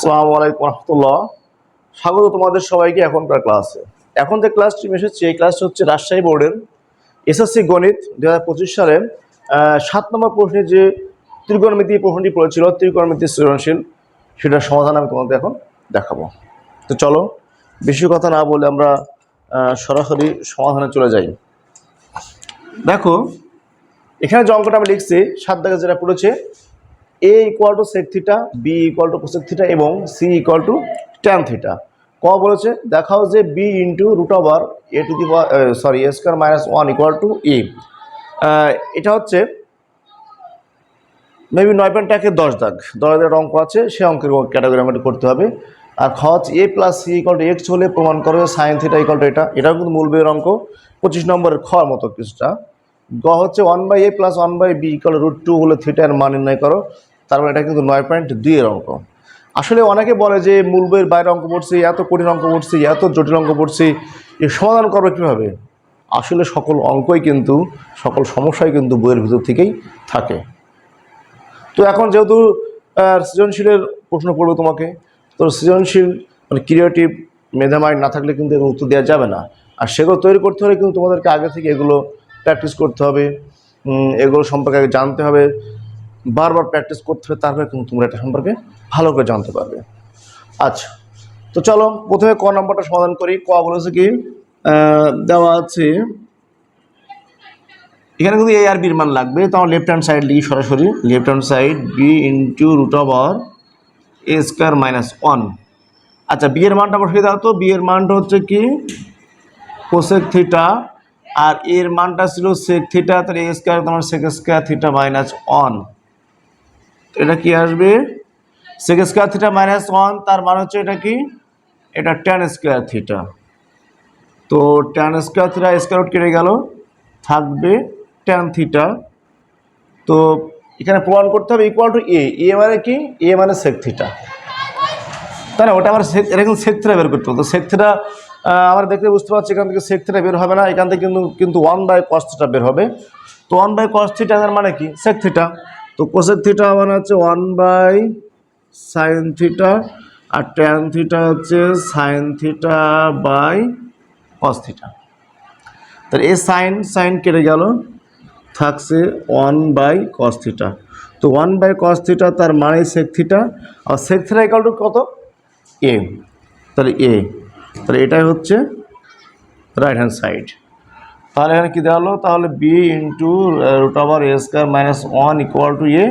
আসসালামু আলাইকুম রহমতুল্লাহ। স্বাগত তোমাদের সবাইকে এখনকার ক্লাসে। এখন যে ক্লাসটি এসেছে, এই ক্লাসটি হচ্ছে রাজশাহী বোর্ডের এসএসসি গণিত দু হাজার পঁচিশ সালে সাত নম্বর প্রশ্নে যে ত্রিকোণমিতি প্রশ্নটি পড়েছিল, ত্রিকোণমিতি সৃজনশীল, সেটার সমাধান আমি তোমাদের এখন দেখাবো। তো চলো, বেশি কথা না বলে আমরা সরাসরি সমাধানে চলে যাই। দেখো, এখানে যে অঙ্কটা আমি লিখছি, সাত দাগে যেটা পড়েছে A equal to sec theta B equal to cosec theta এবং C equal to tan theta ক বলেছে? দেখাও যে B into root over A to the sorry A square minus one equal to E এটা হচ্ছে মেবি নয় point একের দশ দাগ। দশ দাগের অঙ্ক আছে, সে অঙ্কের ক্যাটাগরি আমাদের করতে হবে। আর খ হচ্ছে A plus C equal to X হলে প্রমাণ করো সাইন থিটা ইকুয়াল টু এটা। এটাও কিন্তু মূল বইয়ের অঙ্ক। পঁচিশ নম্বরের খ মতো কিছুটা। গ হচ্ছে one by A plus one by B equal root two হলে থিটার মান নির্ণয় করো। তারপর এটা কিন্তু নয় পয়েন্ট দুইয়ের অঙ্ক। আসলে অনেকে বলে যে মূল বইয়ের বাইরে অঙ্ক পড়ছি, এত কঠিন অঙ্ক পড়ছি, এত জটিল অঙ্ক পড়ছি, এ সমাধান করবে কীভাবে? আসলে সকল অঙ্কই কিন্তু, সকল সমস্যাই কিন্তু বইয়ের ভিতর থেকেই থাকে। তো এখন যেহেতু সৃজনশীলের প্রশ্ন পড়বে তোমাকে, তো সৃজনশীল মানে ক্রিয়েটিভ মেধা মাইন্ড না থাকলে কিন্তু এগুলো উত্তর দেওয়া যাবে না। আর সেগুলো তৈরি করতে হলে কিন্তু তোমাদেরকে আগে থেকে এগুলো প্র্যাকটিস করতে হবে। এগুলো সম্পর্কে আগে জানতে হবে। বারবার প্র্যাকটিস করতে হবে, তারপরে কিন্তু তোমরা এটা সম্পর্কে ভালো করে জানতে পারবে। আচ্ছা তো চলো প্রথমে ক নম্বরটা সমাধান করি। ক বলেছে কি দেওয়া আছে, এখানে কিন্তু এ আর বির মান লাগবে, তো আমার লেফট হ্যান্ড সাইড লিখি সরাসরি। Left hand side B into root over A square minus one আচ্ছা বি এর মানটা বসিয়ে দাও তো। বি এর মানটা হচ্ছে কি কোসেক থিটা আর এর মানটা ছিল সেক থিটা তাহলে এ স্কোয়ার তোমার sec square theta minus one এটা কি আসবে? Sec square theta minus one তার মানে হচ্ছে এটা কি? এটা টেন স্কোয়ার থিটা তো tan square theta square root কেটে গেল, থাকবে ট্যান থিটা তো এখানে প্রমাণ করতে হবে ইকুয়াল টু এ এ মানে কি? এ মানে সেক থিটা তাই না? ওটা আমার এটা কিন্তু সেক থিটা বের করতে হবে। তো সেক থিটা আমরা দেখতে বুঝতে পারছি এখান থেকে সেক থিটা বের হবে না। এখান থেকে কিন্তু কিন্তু ওয়ান বাই কস থিটা বের হবে। তো ওয়ান বাই কস থিটা মানে কি? সেক থিটা তো কোসেক থিটা মানে হচ্ছে ওয়ান বাই সাইন থিটা আর ট্যান থিটা হচ্ছে sine theta by cos theta তাহলে এ সাইন সাইন কেটে গেল, থাকছে ওয়ান বাই কস থিটা তো ওয়ান বাই কস থিটা তার মানে সেক থিটা আর সেক থিটা ইকাল কত? এ তাহলে এ তাহলে এটাই হচ্ছে রাইট হ্যান্ড সাইড তাহলে এখানে কী দেওয়া হলো তাহলে B into root over A square minus one equal to A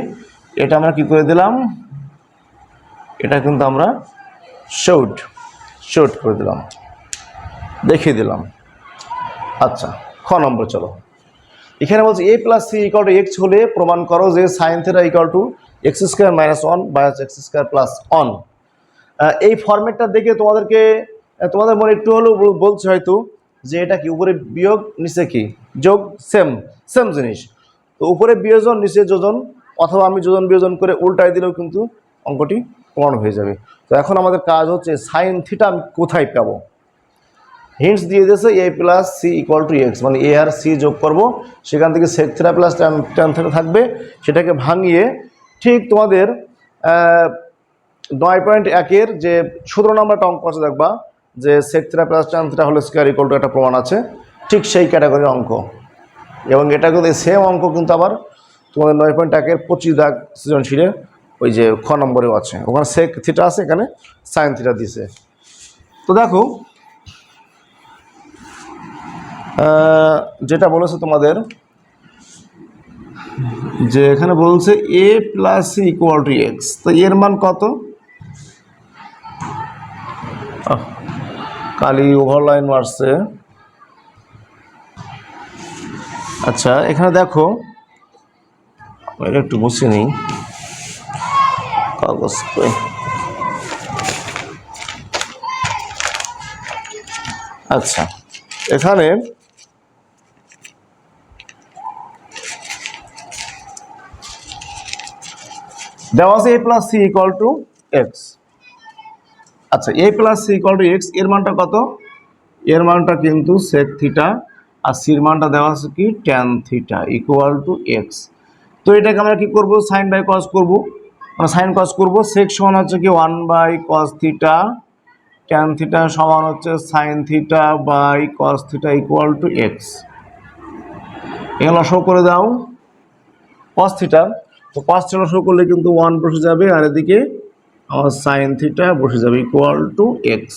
এটা আমরা কী করে দিলাম? এটা কিন্তু আমরা শর্ট শর্ট করে দিলাম। দেখিয়ে দিলাম। আচ্ছা খ নম্বর চলো। এখানে বলছে A plus C equal to X হলে প্রমাণ করো যে sine theta equal to X square minus one by X square plus one এই ফর্মেটটা দেখে তোমাদেরকে, তোমাদের মনে একটু হলেও বল- বলছে হয়তো যে এটা কি? উপরে বিয়োগ, নিচে কি? যোগ সেম সেম জিনিস। তো উপরে বিয়োজন, নিচে যোজন, অথবা আমি যোজন, বিয়োজন করে উল্টায় দিলেও কিন্তু অঙ্কটি প্রমাণ হয়ে যাবে। তো এখন আমাদের কাজ হচ্ছে সাইন থিটা আমি কোথায় পাবো? হিন্টস দিয়ে দিয়েছে A plus C equal to X মানে এ আর সি যোগ করব। সেখান থেকে sec theta plus tan theta থাকবে। সেটাকে ভাঙিয়ে ঠিক তোমাদের নয় পয়েন্ট একের যে সতেরো নম্বরটা অঙ্ক আছে, দেখবা। যে sec theta plus tan theta হলে স্কোয়ার ইকুয়াল টু একটা প্রমাণ আছে। ঠিক সেই ক্যাটাগরির অঙ্ক। এবং এটা কিন্তু সেম অঙ্ক কিন্তু আবার তোমাদের নয় পয়েন্ট একের পঁচিশ দাগ সৃজনশীলে ওই যে খ নম্বরেও আছে। ওখানে সেক থিটা আছে, এখানে সাইন থিটা দিছে। তো দেখো যেটা বলেছে তোমাদের, যে এখানে বলছে A plus C equal to X তো এর মান কত? কালি ওভারলাইন মারছে আচ্ছা এখানে দেখো একটু বসে নিই। কাগজ আচ্ছা এখানে দেওয়া আছে A plus C equal to X আচ্ছা A plus C equal to এক্সের মানটা কত? এর মানটা কিন্তু সেক থিটা আর সির মানটা দেওয়া আছে কি? Tan theta equal to X তো এটাকে আমরা কি করব? সাইন বাই কস করব। আমরা সাইন কস করব সেক্স সমান হচ্ছে কি one by cos theta tan theta সমান হচ্ছে sine theta by cos theta equal to X এগুলো শো করে দাও। কস থিটা তো কস থিটা শো করলে কিন্তু ওয়ান বসে যাবে, আর এদিকে আমার সাইন থিটা বসে যাবে ইকুয়াল টু এক্স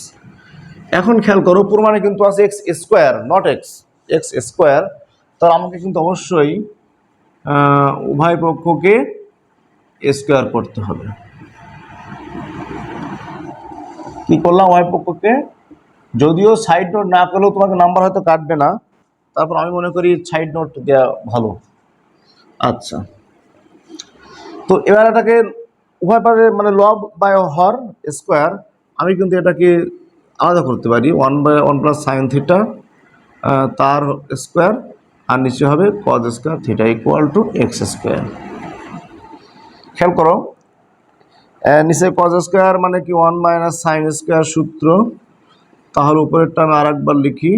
এখন খেয়াল করো, প্রমাণে কিন্তু আছে X square not X X square তাহলে আমাকে কিন্তু অবশ্যই উভয় পক্ষকে স্কোয়ার করতে হবে। কি করলাম? উভয় পক্ষকে? যদিও সাইড নোট না করলেও তোমাকে নাম্বার হয়তো কাটবে না। তারপর আমি মনে করি সাইড নোট দেওয়া ভালো। আচ্ছা। তো এবার এটাকে উভয় পারে মানে লব বাই হর স্কোয়ার আমি কিন্তু এটাকে আলাদা করতে পারি one by one plus sine theta তার স্কোয়ার আর নিচে হবে cos square theta equal to X square খেয়াল করো নিচে কজ স্কোয়ার মানে কি ওয়ান মাইনাস সাইন স্কোয়ার সূত্র, তাহলে উপরেরটা আমি আর একবার লিখি।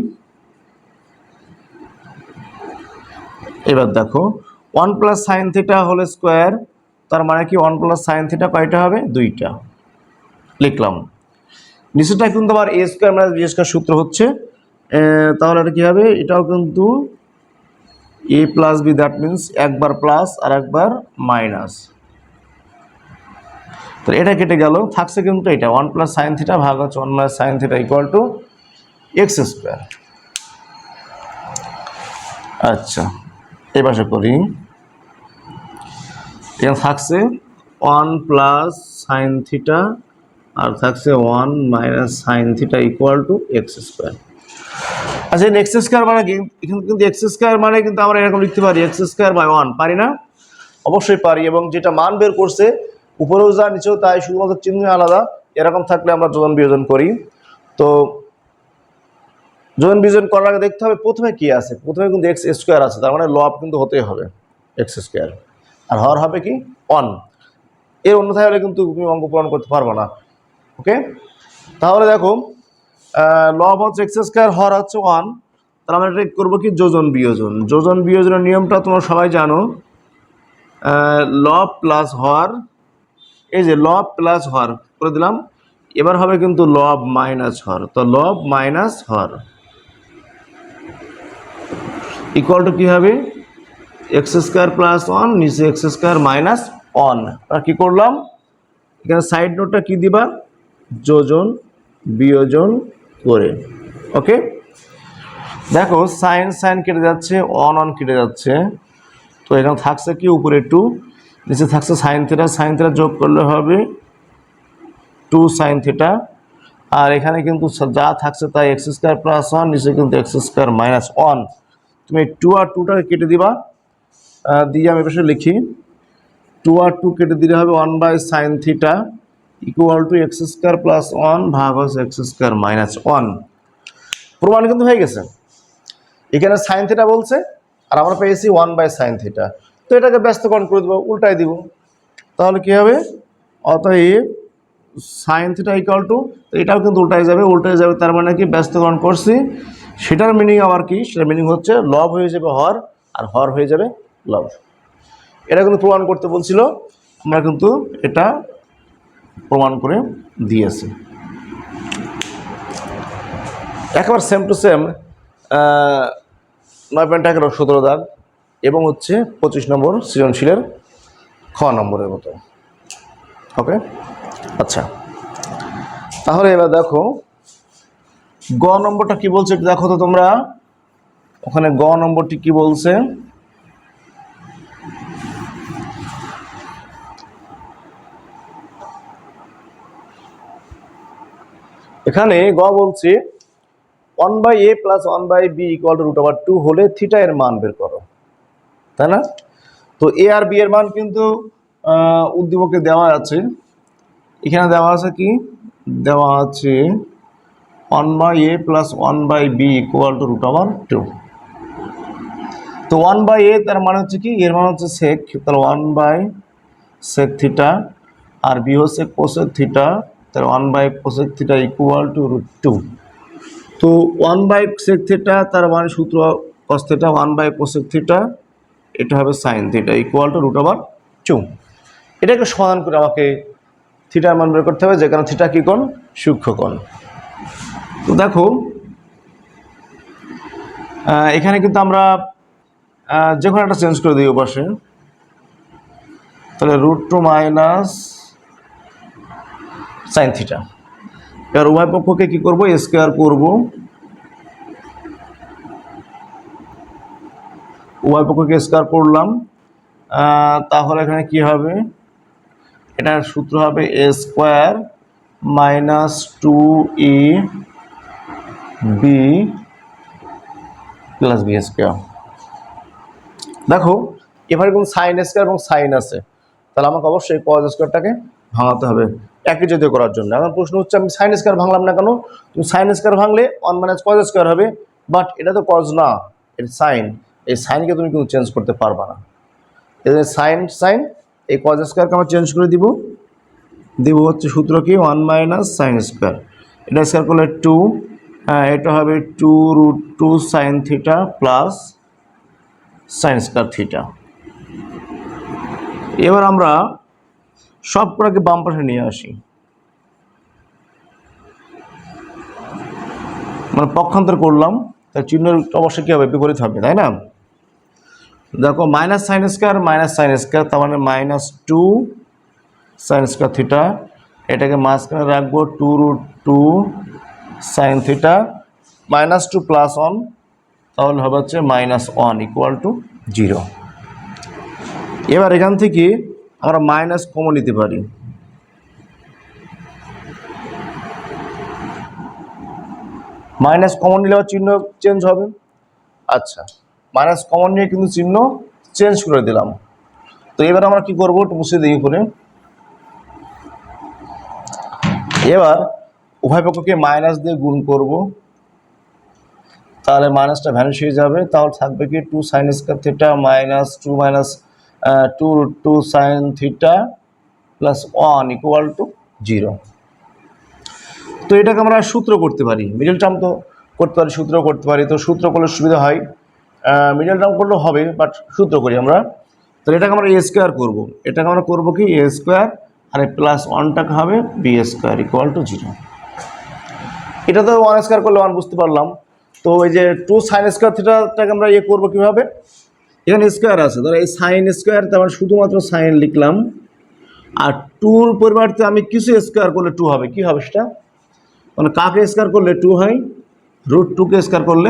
এবার দেখো one plus sine theta whole square তার মানে কি ওয়ান প্লাস সাইন থিটা কয়টা হবে? দুইটা। লিখলাম। নিচেটা কিন্তু আবার A square minus B square সূত্র হচ্ছে। তাহলে এটা কী হবে? এটাও কিন্তু A plus B that means একবার প্লাস আর একবার মাইনাস তো এটা কেটে গেল। থাকছে কিন্তু এটা। ওয়ান প্লাস সাইন থিটা ভাগ হচ্ছে one minus sine theta equal to X square আচ্ছা পাশে করি। এখানে থাকছে ওয়ান প্লাস সাইন থিটা আর থাকছে one minus sine theta equal to X square আচ্ছা এক্স স্কোয়ার মানে এখানে কিন্তু এক্স স্কোয়ার মানে কিন্তু আমরা এরকম লিখতে পারি এক্স স্কোয়ার বাই ওয়ান পারি না? অবশ্যই পারি এবং যেটা মান বের করছে, উপরেও যা, নিচেও তাই, শুধুমাত্র চিহ্ন আলাদা, এরকম থাকলে আমরা যোজন বিয়োজন করি। তো যোজন বিয়োজন করার আগে দেখতে হবে প্রথমে কি আছে, প্রথমে কিন্তু এক্স স্কোয়ার আছে, তার মানে লব কিন্তু হতেই হবে এক্স স্কোয়ার আর হর হবে কি? অন এর অন্যথায় হলে কিন্তু তুমি অঙ্ক পূরণ করতে পারবে না। ওকে তাহলে দেখো লব হচ্ছে এক্স স্কোয়ার হর হচ্ছে ওয়ান তাহলে আমরা এটা করব কি? যোজন বিয়োজন। যোজন বিয়োজনের নিয়মটা তোমরা সবাই জানো। লব প্লাস হর, এই যে লব প্লাস হর করে দিলাম। এবার হবে কিন্তু লব মাইনাস হর। তো লব মাইনাস হর। ইকুয়াল টু কী হবে? এক্স স্কোয়ার প্লাস ওয়ান, নিচে এক্স স্কোয়ার মাইনাস ওয়ান। আর কী করলাম? এখানে সাইড নোটটা কী দিবা? যোজন, বিয়োজন করে। ওকে? দেখো, সাইন সাইন কেটে যাচ্ছে অন অন কেটে যাচ্ছে। তো এখানে থাকছে কি? উপরে টু। নিচে থাকছে সাইন থিটা। সাইন থিটা যোগ করলে হবে টু সাইন থিটা। আর এখানে কিন্তু যা থাকছে তাই এক্স স্কোয়ার প্লাস ওয়ান, নিচে কিন্তু এক্স স্কোয়ার মাইনাস ওয়ান। তুমি টু আর টুটাকে কেটে দিবা। দিয়ে আমি পাশে লিখি। টু আর টু কেটে দিলে হবে one by sine theta equal to X square plus one ভাগ হচ্ছে এক্স স্কোয়ার মাইনাস ওয়ান প্রমাণ কিন্তু হয়ে গেছে। এখানে সাইন থিটা বলছে, আর আমরা পেয়েছি ওয়ান বাই সাইন থিটা তো এটাকে ব্যস্তকরণ করে দেবো, উল্টাই দিব। তাহলে কী হবে? অতএব সাইন থিটা ইকুয়াল টু তো এটাও কিন্তু উল্টাই যাবে উল্টাই যাবে, তার মানে কি ব্যস্তকরণ করছি। সেটার মিনিং আবার কি? সেটার মিনিং হচ্ছে লব হয়ে যাবে হর, আর হর হয়ে যাবে লব এটা কিন্তু প্রমাণ করতে বলছিল, আমরা কিন্তু এটা প্রমাণ করে দিয়েছি। একবার সেম টু সেম নয় পয়েন্ট এগারো, সতেরো দাগ, এবং হচ্ছে পঁচিশ নম্বর সৃজনশীলের খ নম্বরের মতো। ওকে? আচ্ছা। তাহলে এবার দেখো, গ নম্বরটা কি বলছে একটু দেখো তো তোমরা। ওখানে গ নম্বরটি কি বলছে? এখানে গ বলছে one by A plus one by B equal to root over two হলে থিটা এর মান বের করো। তাই না? তো এ আর বি এর মান কিন্তু উদ্দীপকে দেওয়া আছে। এখানে দেওয়া আছে কি? দেওয়া আছে one by A plus one by B equal to root over two তো ওয়ান বাই এ তার মানে হচ্ছে কি? এর মানে হচ্ছে সেক তাহলে ওয়ান বাই সেক থিটা আর বি হচ্ছে কোসেক থিটা তাহলে one by cosec theta equal to root two তো ওয়ান বাই সেক থিটা তার মানে সূত্র cos theta one by cosec theta এটা হবে sine theta equal to root over two এটাকে সমাধান করে আমাকে থিটার মান বের করতে হবে, যেখানে থিটা কী কোণ? সূক্ষ্ম কোণ। তো দেখো এখানে কিন্তু আমরা যে কোনো একটা চেঞ্জ করে দিই পাশে তাহলে root two minus sine theta এবার উভয় পক্ষকে কী করব? স্কোয়ার করব। উভয় পক্ষকে স্কোয়ার করলাম। তাহলে এখানে কি হবে? এটার সূত্র হবে A square minus two E B plus B square দেখো, এবারে কোন সাইন স্কোয়ার এবং সাইন আছে, তাহলে আমাকে অবশ্যই কজ স্কোয়ারটাকে ভাঙাতে হবে। একই জাতীয় করার জন্য। এখন প্রশ্ন হচ্ছে, আমি সাইন স্কোয়ার ভাঙলাম না কেন? তুমি সাইন স্কোয়ার ভাঙলে ওয়ান মাইনাস কজ স্কোয়ার হবে বাট এটা তো কজ না, এটা সাইন এই সাইনকে তুমি কিন্তু চেঞ্জ করতে পারবা না। এই সাইন সাইন এই কজ স্কোয়ারকে আমরা চেঞ্জ করে দিব। দিব হচ্ছে সূত্র কি? ওয়ান মাইনাস সাইন স্কোয়ার এটা স্কোয়ার করলে টু হ্যাঁ এটা হবে two root two sine theta plus sine square theta এবার আমরা সব কটাকে বাম পাশে নিয়ে আসি। মানে পক্ষান্তর করলাম, তার চিহ্ন অবশ্যই কী হবে? বিপরীত হবে, তাই না? দেখো minus sine square minus sine square তার মানে minus two sine square theta এটাকে মাঝখানে রাখব two root two sine theta minus two plus one তাহলে হবে হচ্ছে minus one equal to zero এবার এখান থেকে আমরা মাইনাস কমন নিতে পারি। মাইনাস কমন নিলে চিহ্ন চেঞ্জ হবে। আচ্ছা মাইনাস কমন নিয়ে কিন্তু চিহ্ন চেঞ্জ করে দিলাম। তো এবার আমরা কি করব একটু মুছে দিই করে এবার উভয় পক্ষকে মাইনাস দিয়ে গুণ করব। তাহলে মাইনাসটা ভ্যানিশ হয়ে যাবে। তাহলে থাকবে কি two sine square theta minus two minus two two sine theta plus one equal to zero তো এটাকে আমরা সূত্র করতে পারি। মিডল টার্ম তো করতে পারি, সূত্র করতে পারি। তো সূত্র করলে সুবিধা হয়। মিডল টার্ম করলেও হবে বাট সূত্র করি আমরা। তো এটাকে আমরা এ স্কোয়ার করব। এটাকে আমরা করব কি? এ স্কোয়ার আর প্লাস ওয়ানটাকে হবে B square equal to zero এটা তো ওয়ান স্কোয়ার করলে ওয়ান বুঝতে পারলাম। তো এই যে টু সাইন স্কোয়ার থিটাটাকে আমরা ইয়ে করব কীভাবে? এখানে স্কোয়ার আছে। ধরো এই সাইন স্কোয়ার মানে শুধুমাত্র সাইন লিখলাম। আর টুর পরিবর্তে আমি কিছু স্কোয়ার করলে টু হবে। কি হবে সেটা? মানে কাকে স্কোয়ার করলে টু হয়? রুট টুকে স্কোয়ার করলে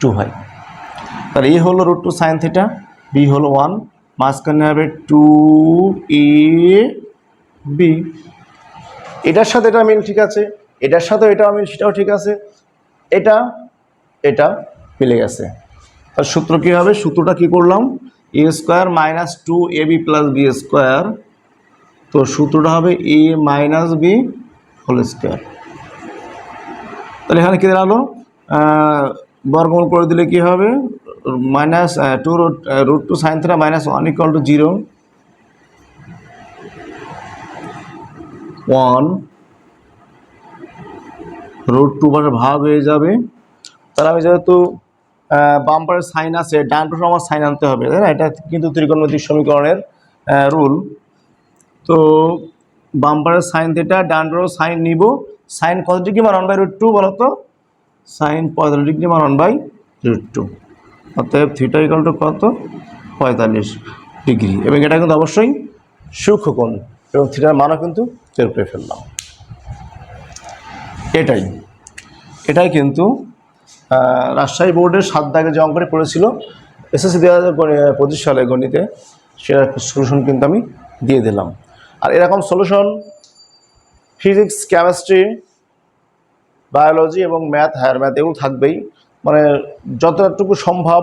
টু হয়। তাহলে এ হলো root two sine theta B হলো ওয়ান মাঝখানে হবে টু এ বি এটার সাথে এটা মিল ঠিক আছে। এটার সাথে এটাও মিল, সেটাও ঠিক আছে। এটা এটা মিলে গেছে। তার সূত্র কী হবে? সূত্রটা কী করলাম? A square minus two A B plus B square তো সূত্রটা হবে A minus B whole square তাহলে এখানে কী দাঁড়াল? বর্গমূল করে দিলে কি হবে? Minus two root root two sine theta minus one equal to zero one root two ভাগ হয়ে যাবে। তাহলে আমি যেহেতু বাম্পারের সাইন আছে, ডান পাশে আমার সাইন আনতে হবে, তাই না? এটা কিন্তু ত্রিকোণমিতিক সমীকরণের রুল তো বাম্পারের সাইন থিটা ডান পাশেও সাইন নিব। সাইন কত ডিগ্রি মান ওয়ান বাই রুট টু বলো তো? সাইন পঁয়তাল্লিশ ডিগ্রি মান ওয়ান বাই রুট টু অতএব থিটা ইকাল টু কত? পঁয়তাল্লিশ ডিগ্রি এবং এটা কিন্তু অবশ্যই সূক্ষ্মকোণ, এবং থিটার মানও কিন্তু বের করে ফেললাম। এটাই। এটাই কিন্তু রাজশাহী বোর্ডের সাত দাগে যে অঙ্কটি পড়েছিল, এসএসসি দু হাজার পঁচিশ সালে গণিতে সেটার সলিউশন কিন্তু আমি দিয়ে দিলাম। আর এরকম সলিউশন ফিজিক্স কেমিস্ট্রি বায়োলজি এবং ম্যাথ হায়ার ম্যাথ এগুলো থাকবেই। মানে যতটুকু সম্ভব,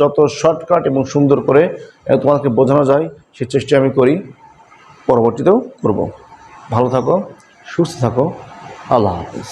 যত শর্টকাট এবং সুন্দর করে তোমাদেরকে বোঝানো যায় সে চেষ্টা আমি করি, পরবর্তীতেও করব। ভালো থাকো, সুস্থ থাকো, আল্লাহ হাফিজ।